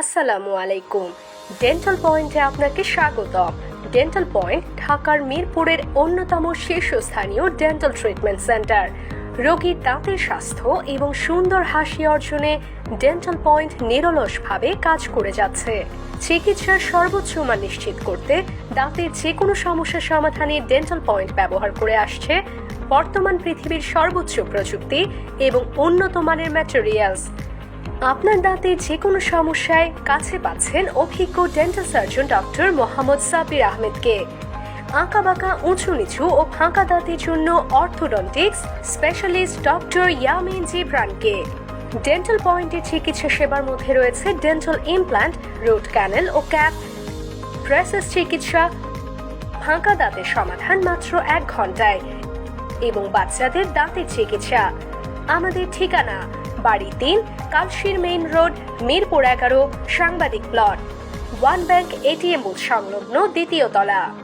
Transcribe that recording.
আসসালামু আলাইকুম। ডেন্টাল পয়েন্টে আপনাকে স্বাগতম। ডেন্টাল পয়েন্ট ঢাকার মিরপুরের অন্যতম শীর্ষস্থানীয় ডেন্টাল ট্রিটমেন্ট সেন্টার রোগীর দাঁতের স্বাস্থ্য এবং সুন্দর হাসি অর্জনে ডেন্টাল পয়েন্ট নিরলসভাবে কাজ করে যাচ্ছে। চিকিৎসার সর্বোচ্চ মান নিশ্চিত করতে দাঁতের যে কোনো সমস্যার সমাধানে ডেন্টাল পয়েন্ট ব্যবহার করে আসছে। বর্তমান পৃথিবীর সর্বোচ্চ প্রযুক্তি এবং উন্নত মানের ম্যাটেরিয়ালস আপনার দাঁতের যে কোনো সমস্যায় কাছে পাচ্ছেন অভিজ্ঞ dental surgeon doctor Mohammad Sabir আহমেদকে। আঁকা বাঁকা উঁচু নিচু ও ফাঁকা দাঁতের জন্য অর্থোডন্টিক্স স্পেশালিস্ট ডক্টর ইয়ামিন জিব্রানকে। ডেন্টাল পয়েন্টের চিকিৎসা সেবার মধ্যে রয়েছে ডেন্টাল ইমপ্ল্যান্ট রুট ক্যানেল ও ক্যাপ প্রেসেস চিকিৎসা, ফাঁকা দাঁতের সমাধান মাত্র এক ঘন্টায়। এবং বাচ্চাদের দাঁতের চিকিৎসা। আমাদের ঠিকানা বাড়ি তিন, কালশির মেইন রোড, মিরপুর এগারো, সাংবাদিক প্লট। ওয়ান ব্যাংক এটিএম সংলগ্ন দ্বিতীয় তলা।